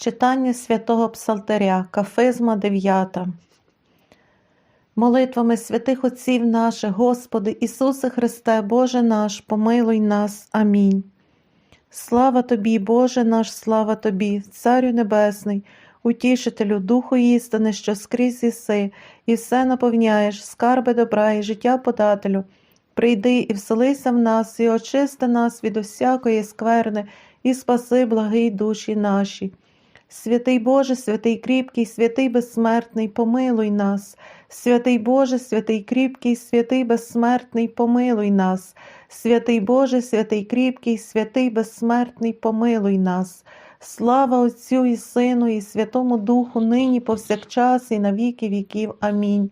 Читання святого Псалтаря, Кафизма 9. Молитвами святих Отців наших, Господи, Ісусе Христе, Боже наш, помилуй нас. Амінь. Слава Тобі, Боже наш, слава Тобі, Царю Небесний, утішителю, Духу істини, що скрізь іси, і все наповняєш, скарби добра і життя подателю. Прийди і вселися в нас, і очисти нас від усякої скверни, і спаси благий душі наші. Святий Боже, святий кріпкий, святий безсмертний, помилуй нас. Святий Боже, святий кріпкий, святий безсмертний, помилуй нас. Святий Боже, святий кріпкий, святий безсмертний, помилуй нас. Слава Отцю і Сину, і Святому Духу, нині повсякчас, і на віки віків. Амінь.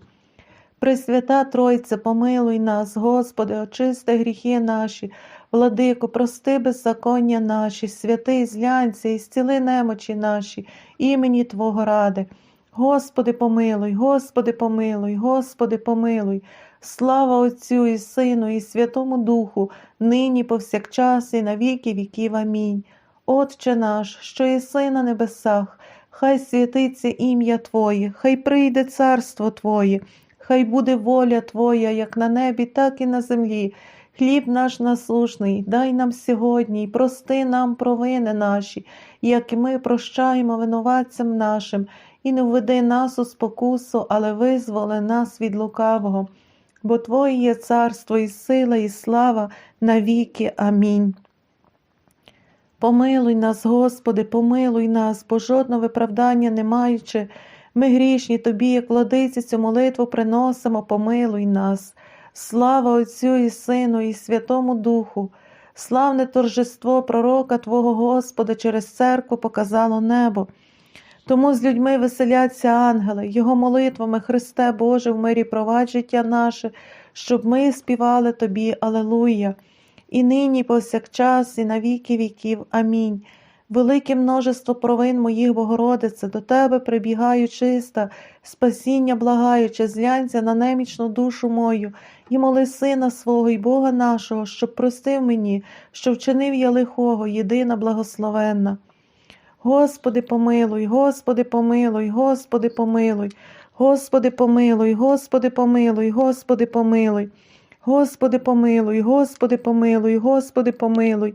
Пресвята Тройце, помилуй нас, Господи, очисти гріхи наші, владико, прости беззаконня наші, святий злянься і зціли немочі наші, імені Твого ради. Господи, помилуй, Господи, помилуй, Господи, помилуй. Слава Отцю і Сину, і Святому Духу, нині повсякчас, і на віки віків. Амінь. Отче наш, що єси на небесах, хай святиться ім'я Твоє, хай прийде царство Твоє. Хай буде воля Твоя, як на небі, так і на землі. Хліб наш насушний, дай нам сьогодні, і прости нам провини наші, як і ми прощаємо винуватцям нашим, і не введи нас у спокусу, але визволи нас від лукавого. Бо Твоє є царство, і сила, і слава навіки. Амінь. Помилуй нас, Господи, помилуй нас, бо жодного виправдання не маючи. Ми грішні тобі, як владиці, цю молитву приносимо, помилуй нас. Слава Отцю і Сину, і Святому Духу, славне торжество пророка Твого Господа через церкву показало небо. Тому з людьми веселяться ангели, Його молитвами, Христе Боже, в мирі провадь життя наше, щоб ми співали Тобі, Алелуя. І нині, повсякчас, і на віки віків. Амінь. Велике множество провин моїх, Богородице, до Тебе прибігаю чиста, спасіння благаючи, злянься на немічну душу мою, і моли Сина свого і Бога нашого, щоб простив мені, що вчинив я лихого, єдина благословенна. Господи, помилуй, Господи, помилуй, Господи, помилуй, Господи, помилуй, Господи, помилуй, Господи, помилуй, Господи, помилуй, Господи, помилуй, Господи, помилуй.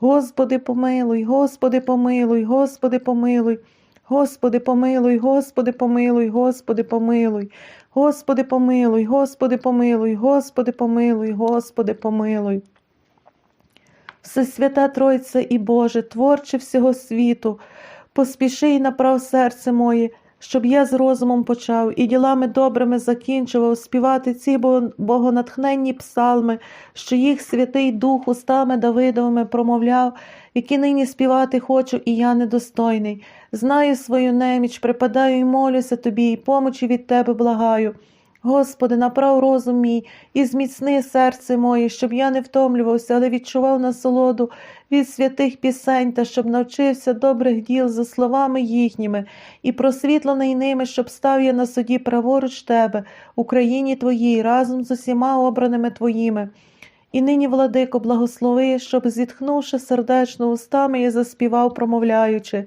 Господи, помилуй, Господи, помилуй, Господи, помилуй. Господи, помилуй, Господи, помилуй, Господи, помилуй. Господи, помилуй, Господи, помилуй, Господи, помилуй, Господи, помилуй. Всесвята Тройце і Боже, творче всього світу, поспіши і направ серце моє, щоб я з розумом почав і ділами добрими закінчував співати ці богонатхненні псалми, що їх Святий Дух устами Давидовими промовляв, які нині співати хочу, і я недостойний. Знаю свою неміч, припадаю і молюся тобі, і помочі від тебе благаю. Господи, направ розум мій і зміцни серце моє, щоб я не втомлювався, але відчував насолоду від святих пісень та щоб навчився добрих діл за словами їхніми, і просвітлений ними, щоб став я на суді праворуч тебе, Україні Твоїй, разом з усіма обраними Твоїми. І нині, владико, благослови, щоб, зітхнувши сердечно устами, я заспівав, промовляючи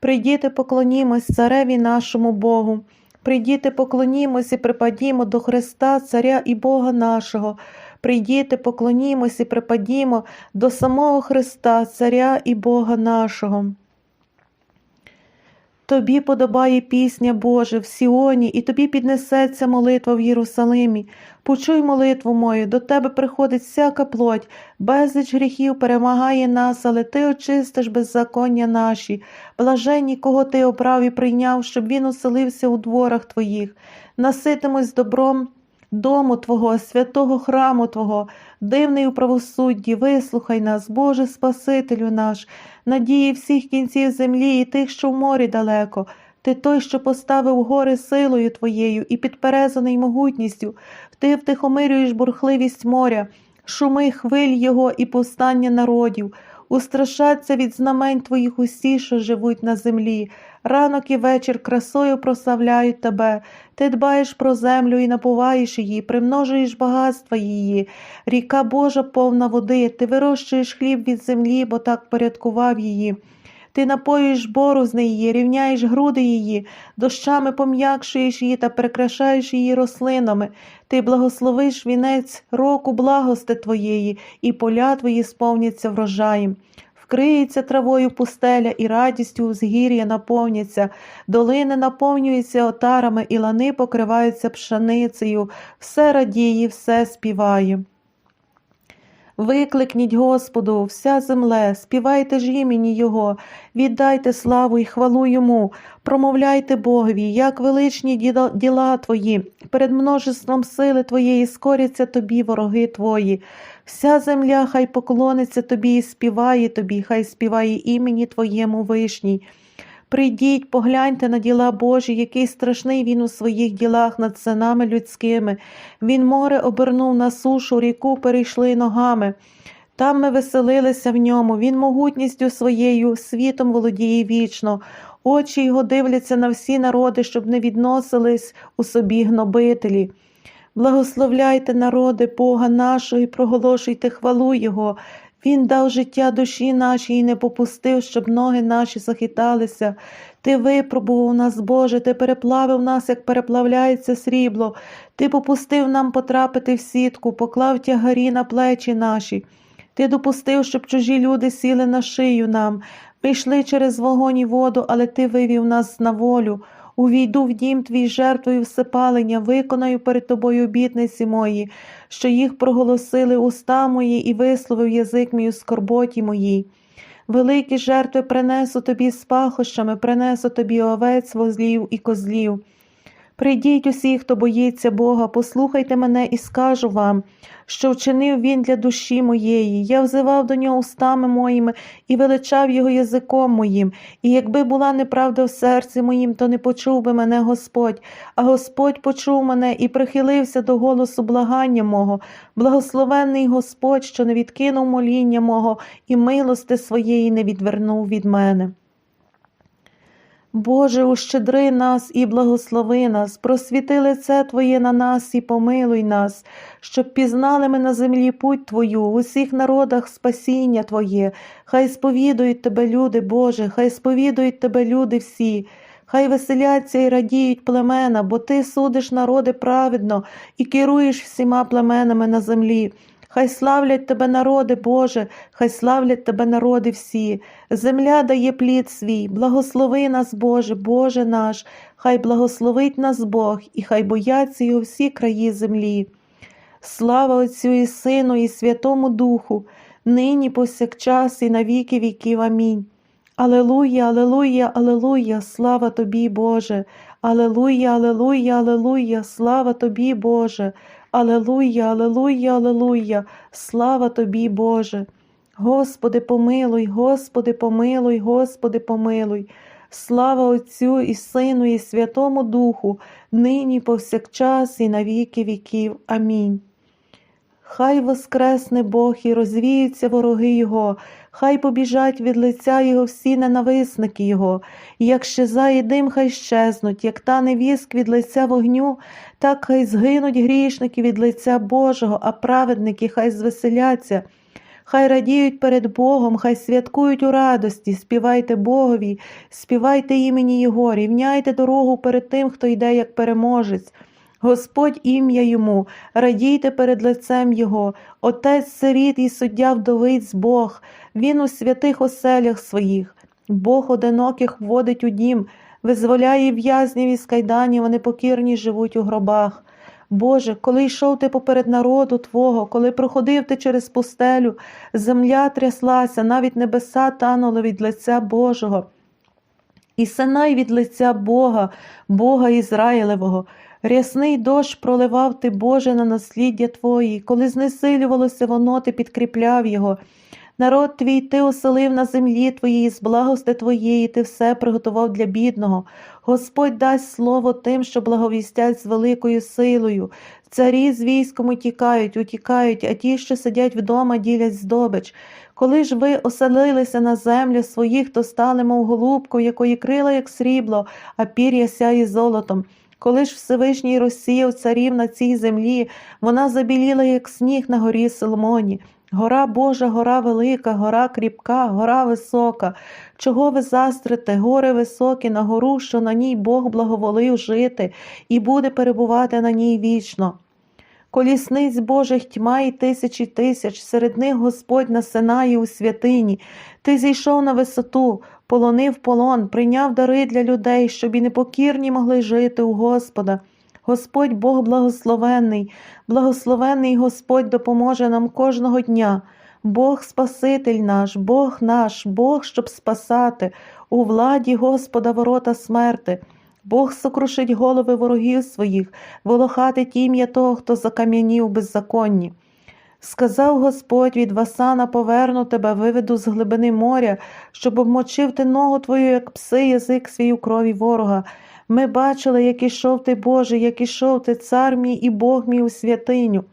Прийдіте, поклонімось цареві нашому Богу. Прийдіте, поклонімось і припадімо до Христа, Царя і Бога нашого. Прийдіте, поклонімось і припадімо до самого Христа, Царя і Бога нашого. Тобі подобає пісня Божа в Сіоні, і тобі піднесеться молитва в Єрусалимі. Почуй молитву мою, до тебе приходить всяка плоть, безліч гріхів перемагає нас, але ти очистиш беззаконня наші, блаженні, кого ти обрав і прийняв, щоб він оселився у дворах твоїх, наситимось добром дому Твого, святого храму Твого, дивний у правосудді, вислухай нас, Боже Спасителю наш, надії всіх кінців землі і тих, що в морі далеко. Ти той, що поставив гори силою твоєю і підперезаний могутністю, ти втихомирюєш бурхливість моря, шуми хвиль його і повстання народів, устрашаться від знамень твоїх усі, що живуть на землі. Ранок і вечір красою прославляють тебе. Ти дбаєш про землю і напуваєш її, примножуєш багатства її. Ріка Божа повна води, ти вирощуєш хліб від землі, бо так порядкував її. Ти напоюєш борозни її, рівняєш груди її, дощами пом'якшуєш її та прикрашаєш її рослинами. Ти благословиш вінець року благости твоєї, і поля твої сповняться врожаєм. Вкриється травою пустеля, і радістю узгір'я наповняться, долини наповнюються отарами, і лани покриваються пшеницею, все радіє, все співає. Викликніть Господу, вся земле, співайте ж імені Його, віддайте славу і хвалу Йому, промовляйте Богові, як величні діла- Твої, перед множеством сили Твоєї скоряться Тобі вороги Твої. Вся земля хай поклониться Тобі і співає Тобі, хай співає імені Твоєму вишній. Прийдіть, погляньте на діла Божі, який страшний він у своїх ділах над синами людськими. Він море обернув на сушу, ріку перейшли ногами. Там ми веселилися в ньому, він могутністю своєю, світом володіє вічно. Очі його дивляться на всі народи, щоб не відносились у собі гнобителі. Благословляйте народи Бога нашого і проголошуйте хвалу Його. Він дав життя душі нашій і не попустив, щоб ноги наші захиталися. Ти випробував нас, Боже, ти переплавив нас, як переплавляється срібло. Ти попустив нам потрапити в сітку, поклав тягарі на плечі наші. Ти допустив, щоб чужі люди сіли на шию нам. Ми йшли через вогонь і воду, але ти вивів нас на волю. Увійду в дім твій жертвою всепалення, виконаю перед тобою обітниці мої, що їх проголосили уста мої і висловив язик мій у скорботі моїй. Великі жертви принесу тобі з пахощами, принесу тобі овець, возлів і козлів. Прийдіть усі, хто боїться Бога, послухайте мене і скажу вам, що вчинив він для душі моєї. Я взивав до нього устами моїми і величав його язиком моїм. І якби була неправда в серці моїм, то не почув би мене Господь. А Господь почув мене і прихилився до голосу благання мого. Благословенний Господь, що не відкинув моління мого і милости своєї не відвернув від мене. Боже, ущедри нас і благослови нас, просвіти лице Твоє на нас і помилуй нас, щоб пізнали ми на землі путь Твою, в усіх народах спасіння Твоє. Хай сповідують Тебе, люди, Боже, хай сповідують Тебе, люди всі. Хай веселяться і радіють племена, бо ти судиш народи праведно і керуєш всіма племенами на землі. Хай славлять тебе народи, Боже, хай славлять тебе народи всі. Земля дає плід свій, благослови нас, Боже, Боже наш, хай благословить нас Бог, і хай бояться його всі краї землі. Слава Отцю і Сину, і Святому Духу, нині повсякчас і на віки віків. Амінь. Алелуя, алелуя, алелуя, слава тобі, Боже. Алелуя, алелуя, алелуя, слава тобі, Боже. Алелуя, алелуя, алелуя, слава тобі, Боже. Господи, помилуй, Господи, помилуй, Господи, помилуй. Слава Отцю і Сину, і Святому Духу, нині повсякчас і на віки віків. Амінь. Хай воскресне Бог і розвіються вороги Його, хай побіжать від лиця Його всі ненависники Його, і як щезає дим, хай щезнуть, як тане віск від лиця вогню, так хай згинуть грішники від лиця Божого, а праведники хай звеселяться. Хай радіють перед Богом, хай святкують у радості, співайте Богові, співайте імені Його, рівняйте дорогу перед тим, хто йде як переможець. Господь ім'я йому, радійте перед лицем Його, Отець сиріт і суддя вдовиць Бог, Він у святих оселях своїх, Бог одиноких вводить у дім, визволяє в'язнів із кайданів, а непокірні живуть у гробах. Боже, коли йшов ти поперед народу Твого, коли проходив ти через пустелю, земля тряслася, навіть небеса танули від лиця Божого. І синай від лиця Бога, Бога Ізраїлевого. Рясний дощ проливав ти, Боже, на насліддя Твої, коли знесилювалося воно, ти підкріпляв його. Народ твій ти оселив на землі твоїй, з благости твоєї ти все приготував для бідного. Господь дасть слово тим, що благовістять з великою силою. Царі з військом утікають, утікають, а ті, що сидять вдома, ділять здобич. Коли ж ви оселилися на землю своїх, то стали, мов голубку, якої крила, як срібло, а пір'я сяє золотом. Коли ж Всевишній розсіяв царів на цій землі, вона забіліла, як сніг на горі Соломоні. Гора Божа, гора велика, гора кріпка, гора висока. Чого ви застрите, гори високі, на гору, що на ній Бог благоволив жити, і буде перебувати на ній вічно. Колісниць Божих тьма і тисячі тисяч, серед них Господь на Синаї у святині. Ти зійшов на висоту, полонив полон, прийняв дари для людей, щоб і непокірні могли жити у Господа. Господь Бог благословенний, благословенний Господь допоможе нам кожного дня. Бог Спаситель наш, Бог наш, Бог, щоб спасати, у владі Господа ворота смерти. Бог сокрушить голови ворогів своїх, волохатить ім'я того, хто закам'янів беззаконні. Сказав Господь від Васана поверну тебе, виведу з глибини моря, щоб обмочив ти ногу твою, як пси, язик свій у крові ворога. Ми бачили, як ішов ти, Боже, як ішов ти, цар мій і Бог мій у святиню.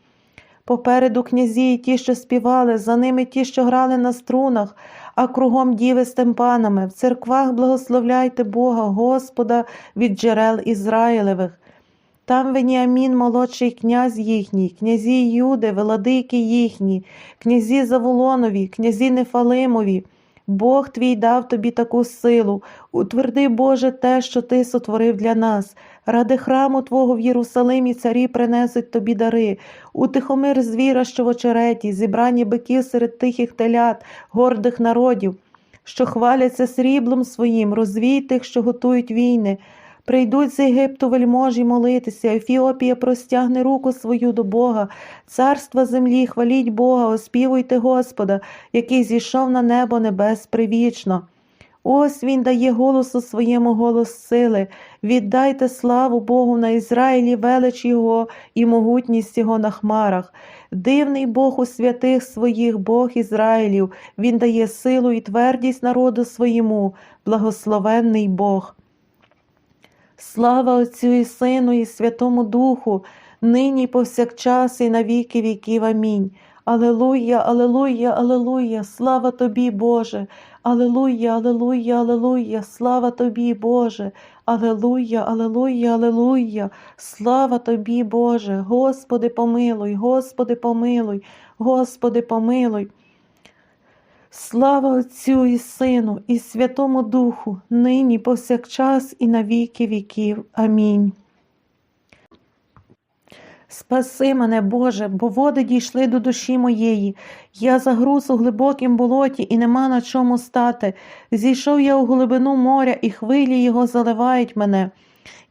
Попереду князі і ті, що співали, за ними ті, що грали на струнах, а кругом діви з темпанами. В церквах благословляйте Бога, Господа від джерел Ізраїлевих. Там Веніамін, молодший князь їхній, князі Юди, владики їхні, князі Заволонові, князі Нефалимові. Бог твій дав тобі таку силу. Утверди, Боже, те, що ти сотворив для нас. Ради храму Твого в Єрусалимі царі принесуть тобі дари. Утихомир звіра, що в очереті, зібрані биків серед тихих телят, гордих народів, що хваляться сріблом своїм, розвій тих, що готують війни. Прийдуть з Єгипту вельможі молитися, Ефіопія простягне руку свою до Бога, царства землі, хваліть Бога, оспівуйте Господа, який зійшов на небо небес привічно. Ось він дає голосу своєму голос сили. Віддайте славу Богу на Ізраїлі, велич Його і могутність Його на хмарах. Дивний Бог у святих своїх, Бог Ізраїлів, Він дає силу і твердість народу своєму, благословенний Бог. Слава Отцю і Сину, і Святому Духу, нині повсякчас, і на віки віків. Амінь. Алелуя, алелуя, алелуя, слава тобі, Боже, Алелуя, алелуя, алелуя, слава тобі, Боже, Алелуя, алелуя, алелуя, слава тобі, Боже, Господи, помилуй, Господи, помилуй, Господи, помилуй. Слава Отцю і Сину, і Святому Духу, нині повсякчас, і на віки віків. Амінь. Спаси мене, Боже, бо води дійшли до душі моєї. Я загруз у глибокім болоті, і нема на чому стати. Зійшов я у глибину моря, і хвилі його заливають мене.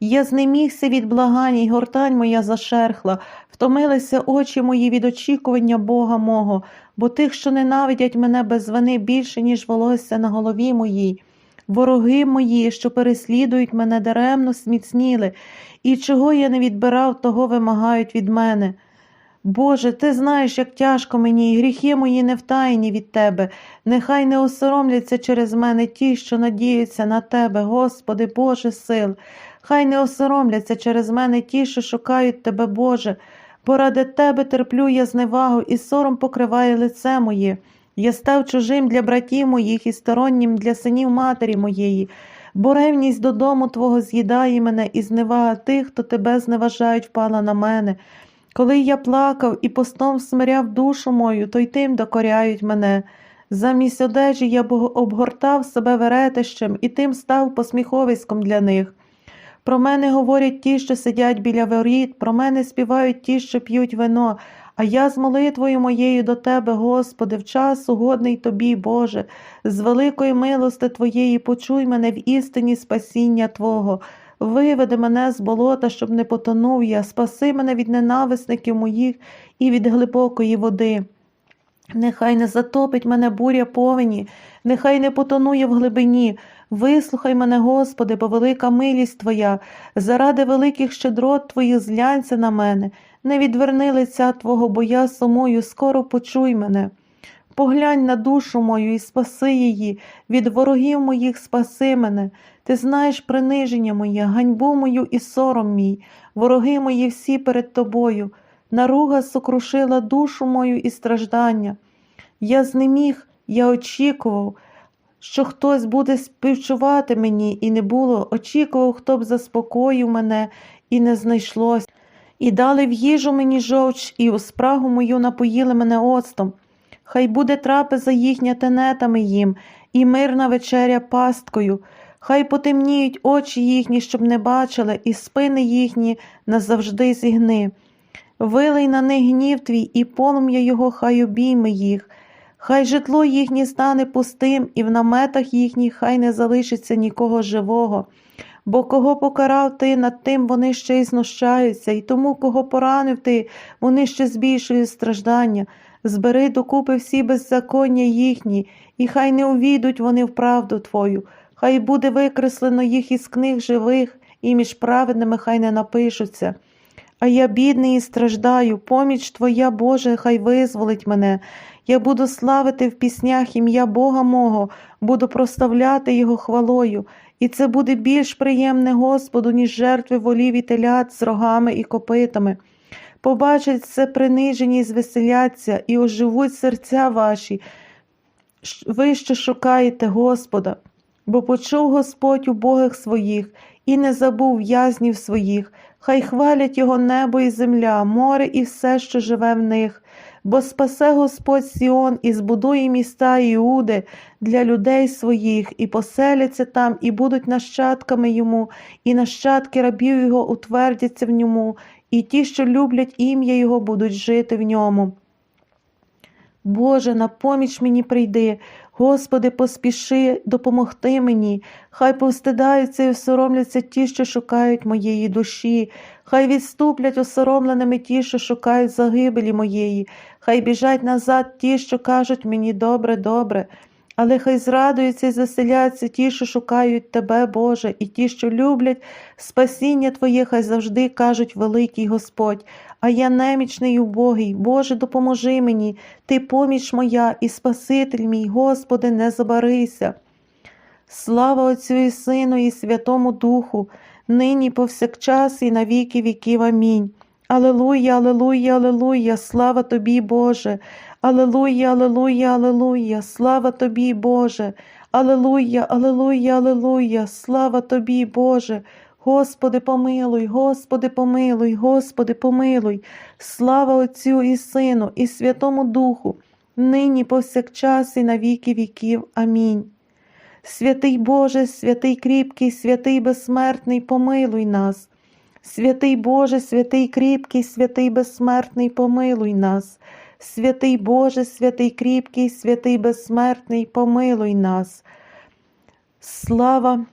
Я знемігся від благань, і гортань моя зашерхла, втомилися очі мої від очікування Бога мого, бо тих, що ненавидять мене без вини більше, ніж волосся на голові моїй. Вороги мої, що переслідують мене, даремно сміцніли, і чого я не відбирав, того вимагають від мене. Боже, ти знаєш, як тяжко мені, і гріхи мої не втаєні від Тебе. Нехай не осоромляться через мене ті, що надіються на Тебе, Господи, Боже сил. Хай не осоромляться через мене ті, що шукають Тебе, Боже, бо ради Тебе терплю я зневагу, і сором покриває лице моє. Я став чужим для братів моїх і стороннім для синів матері моєї, бо ревність додому Твого з'їдає мене, і зневага тих, хто тебе зневажають, впала на мене. Коли я плакав і постом смиряв душу мою, то й тим докоряють мене. Замість одежі я обгортав себе веретищем і тим став посміховиськом для них. Про мене говорять ті, що сидять біля воріт, про мене співають ті, що п'ють вино, а я з молитвою моєю до Тебе, Господи, в час угодний Тобі, Боже, з великої милости Твоєї почуй мене в істині спасіння Твого. Виведи мене з болота, щоб не потонув я, спаси мене від ненависників моїх і від глибокої води. Нехай не затопить мене буря повені, нехай не потонує в глибині. Вислухай мене, Господи, бо велика милість Твоя, заради великих щедрот Твоїх зглянься на мене, не відверни лиця Твого, бо я сумою, скоро почуй мене. Поглянь на душу мою і спаси її, від ворогів моїх спаси мене. Ти знаєш приниження моє, ганьбу мою і сором мій, вороги мої всі перед тобою. Наруга сокрушила душу мою і страждання. Я знеміг, я очікував, що хтось буде співчувати мені, і не було, очікував, хто б заспокоїв мене, і не знайшлось. І дали в їжу мені жовч, і у спрагу мою напоїли мене оцтом. Хай буде трапеза їхня тенетами їм, і мирна вечеря пасткою. Хай потемніють очі їхні, щоб не бачили, і спини їхні назавжди зігни. Вилий на них гнів твій, і полум'я його хай обійме їх. Хай житло їхнє стане пустим, і в наметах їхніх хай не залишиться нікого живого. Бо кого покарав ти, над тим вони ще й знущаються, і тому, кого поранив ти, вони ще збільшують страждання. Збери докупи всі беззаконня їхні, і хай не увійдуть вони в правду Твою, хай буде викреслено їх із книг живих, і між праведними хай не напишуться. А я бідний і страждаю, поміч Твоя, Боже, хай визволить мене. Я буду славити в піснях ім'я Бога мого, буду проставляти Його хвалою, і це буде більш приємне Господу, ніж жертви волів і телят з рогами і копитами. Побачать це принижені і звеселяться, і оживуть серця ваші. Ви що шукаєте Господа, бо почув Господь убогих своїх і не забув в'язнів своїх. Хай хвалять його небо і земля, море і все, що живе в них. Бо спасе Господь Сіон і збудує міста Іуди для людей своїх, і поселяться там, і будуть нащадками йому, і нащадки рабів його утвердяться в ньому, і ті, що люблять ім'я Його, будуть жити в ньому. Боже, на поміч мені прийди, Господи, поспіши допомогти мені, хай повстидаються і осоромляться ті, що шукають моєї душі, хай відступлять осоромленими ті, що шукають загибелі моєї, хай біжать назад ті, що кажуть мені добре, добре. Але хай зрадуються і заселяться ті, що шукають Тебе, Боже, і ті, що люблять спасіння Твоє, хай завжди кажуть великий Господь. А я немічний і убогий, Боже, допоможи мені, Ти поміч моя і Спаситель мій, Господи, не забарися. Слава Отцю і Сину, і Святому Духу, нині повсякчас і на віки віків. Амінь. Алелуя, алелуя, алелуя, слава тобі, Боже. Алелуя, алелуя, алелуя, слава тобі, Боже. Алелуя, алелуя, алелуя, слава тобі, Боже. Господи, помилуй, Господи, помилуй, Господи, помилуй. Слава Отцю і Сину, і Святому Духу, нині повсякчас і на віки віків. Амінь. Святий Боже, святий кріпкий, святий безсмертний, помилуй нас. Святий Боже, святий кріпкий, святий безсмертний, помилуй нас. Святий Боже, святий кріпкий, святий безсмертний, помилуй нас. Слава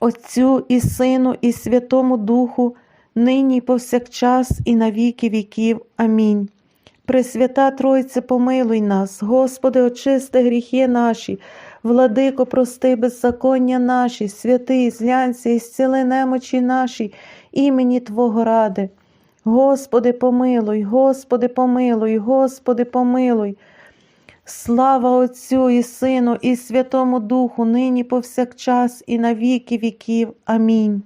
Отцю і Сину, і Святому Духу, нині і повсякчас, і на віки віків. Амінь. Пресвята Тройце, помилуй нас, Господи, очисти гріхи наші, владико, прости беззаконня наші, святий, злянься і зціли немочі наші, імені Твого ради. Господи, помилуй, Господи, помилуй, Господи, помилуй. Слава Отцю і Сину, і Святому Духу, нині повсякчас, і на віки віків. Амінь.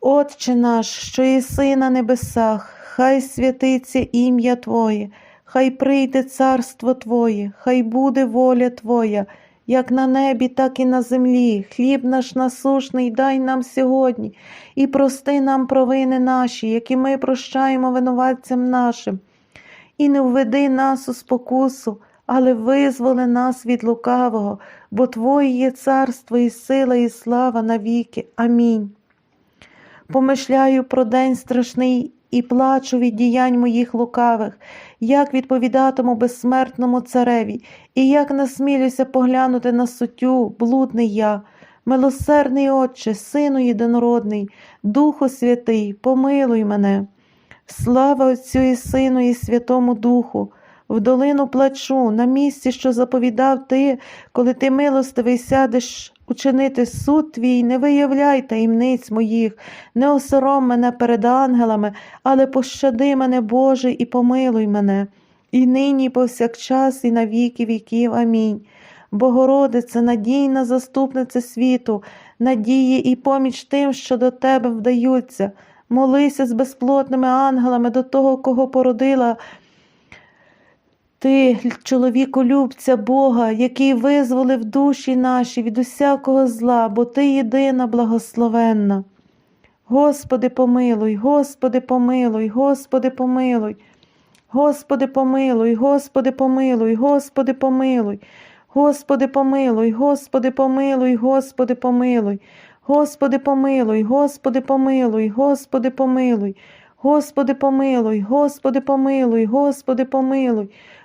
Отче наш, що єси на небесах, хай святиться ім'я Твоє, хай прийде царство Твоє, хай буде воля Твоя, як на небі, так і на землі. Хліб наш насушний дай нам сьогодні, і прости нам провини наші, які ми прощаємо винуватцям нашим. І не введи нас у спокусу, але визволи нас від лукавого, бо Твоє є царство і сила, і слава навіки. Амінь. Помишляю про день страшний і плачу від діянь моїх лукавих, як відповідатиму безсмертному цареві, і як насмілюся поглянути на суттю, блудний я, милосердний Отче, Сину єдинородний, Духу Святий, помилуй мене. Слава Отцю і Сину, і Святому Духу, в долину плачу, на місці, що заповідав ти, коли ти милостивий сядеш учинити суд твій, не виявляй таємниць моїх, не осором мене перед ангелами, але пощади мене, Боже, і помилуй мене. і нині, повсякчас, і на віки віків. Амінь. Богородице, надійна заступниця світу, надії і поміч тим, що до тебе вдаються. Молися з безплотними ангелами до того, кого породила. Ти, чоловіколюбця Бога, який визволив душі наші від усякого зла, бо Ти єдина благословенна. Господи, помилуй, Господи, помилуй, Господи, помилуй. Господи, помилуй, Господи, помилуй, Господи, помилуй. Господи, помилуй, Господи, помилуй, Господи, помилуй. Господи, помилуй, Господи, помилуй, Господи, помилуй. Господи, помилуй, Господи, помилуй, Господи, помилуй.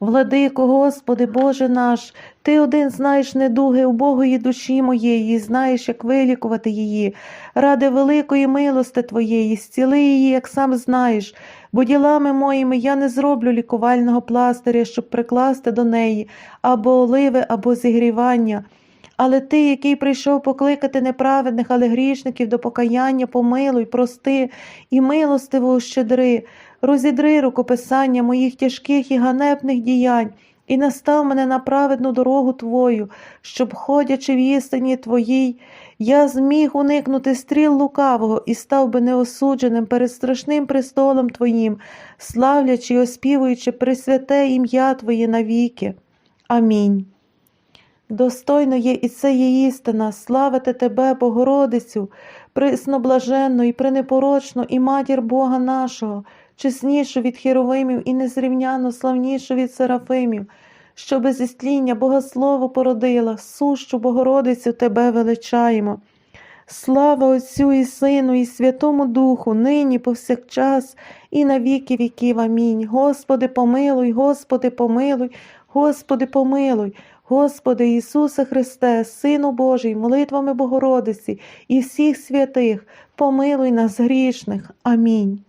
Владико, Господи, Боже наш, Ти один знаєш недуги убогої душі моєї, знаєш, як вилікувати її. Ради великої милости Твоєї, зціли її, як сам знаєш, бо ділами моїми я не зроблю лікувального пластиря, щоб прикласти до неї або оливи, або зігрівання. Але ти, який прийшов покликати неправедних, але грішників до покаяння, помилуй, прости і милостиво щедри, розідри рукописання моїх тяжких і ганебних діянь, і настав мене на праведну дорогу Твою, щоб, ходячи в істині Твоїй, я зміг уникнути стріл лукавого і став би неосудженим перед страшним престолом Твоїм, славлячи і оспівуючи пресвяте ім'я Твоє навіки. Амінь. Достойно є і це є істина, славити Тебе, Богородицю, присноблаженну і пренепорочну, і матір Бога нашого, чеснішу від херовимів і незрівняно славнішу від серафимів, що без істління Богослово породила, сущу Богородицю Тебе величаємо. Слава Отцю і Сину, і Святому Духу, нині, повсякчас, і на віки віків. Амінь. Господи, помилуй, Господи, помилуй, Господи, помилуй. Господи Ісусе Христе, Сину Божий, молитвами Богородиці і всіх святих, помилуй нас грішних. Амінь.